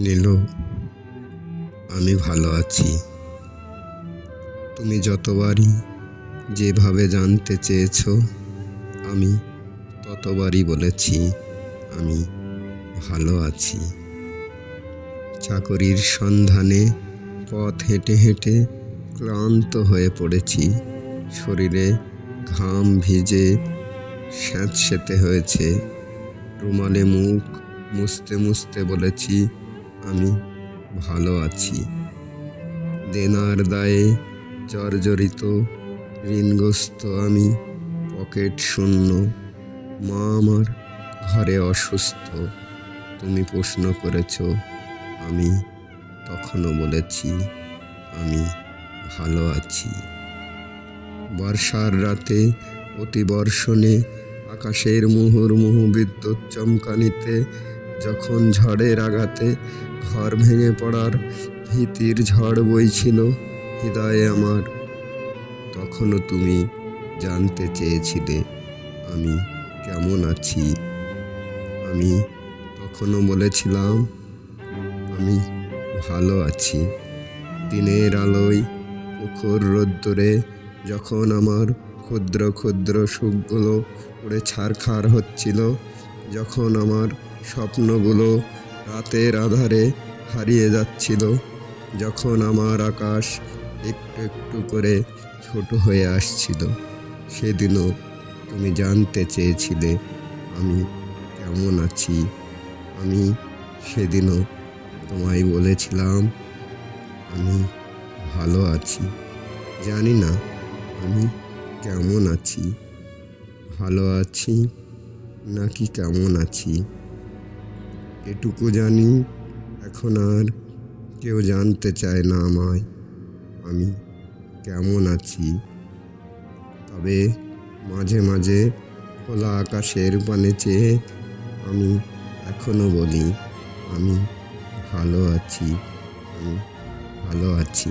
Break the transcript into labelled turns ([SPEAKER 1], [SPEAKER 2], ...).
[SPEAKER 1] নীলু, আমি ভালো আছি। তুমি যতবারই যেভাবে জানতে চেয়েছ, আমি ততবারই বলেছি, আমি ভালো আছি। চাকরির সন্ধানে পথ হেঁটে হেঁটে ক্লান্ত হয়ে পড়েছি। শরীরে ঘাম ভিজে স্যাঁতসেতে হয়েছে। রুমালে মুখ মুছতে মুছতে বলেছি আমি ভালো আছি। দেনার দায়ে জর্জরিত ঋণগ্রস্ত আমি পকেট শূন্য। মা আমার ঘরে অসুস্থ। তুমি প্রশ্ন করেছ, আমি তখনও বলেছি, আমি ভালো আছি। বর্ষার রাতে অতিবর্ষণে আকাশের মুহুর্মুহু বিদ্যুৎ চমকানিতে যখন ঝড়ের আঘাতে ঘর ভেঙে পড়ার ভীতির ঝড় বইছিল হৃদয়ে আমার, তখনও তুমি জানতে চেয়েছিলে আমি কেমন আছি। আমি তখনও বলেছিলাম, আমি ভালো আছি। দিনের আলোয় পুকুর রোদ্দুরে যখন আমার ক্ষুদ্র ক্ষুদ্র সুখগুলো উড়ে ছারখার হচ্ছিল, যখন আমার স্বপ্নগুলো রাতের আধারে হারিয়ে যাচ্ছিল, যখন আমার আকাশ একটু একটু করে ছোট হয়ে আসছিল। সেদিনও তুমি জানতে চেয়েছিলে আমি কেমন আছি। আমি সেদিনও তোমায় বলেছিলাম আমি ভালো আছি। জানি না আমি কেমন আছি, ভালো আছি নাকি কেমন আছি। এটুকু জানি, এখন আর কেউ জানতে চায় না আমায়, আমি কেমন আছি। তবে মাঝে মাঝে খোলা আকাশের পানে চেয়ে আমি এখনও বলি, আমি ভালো আছি, আমি ভালো আছি।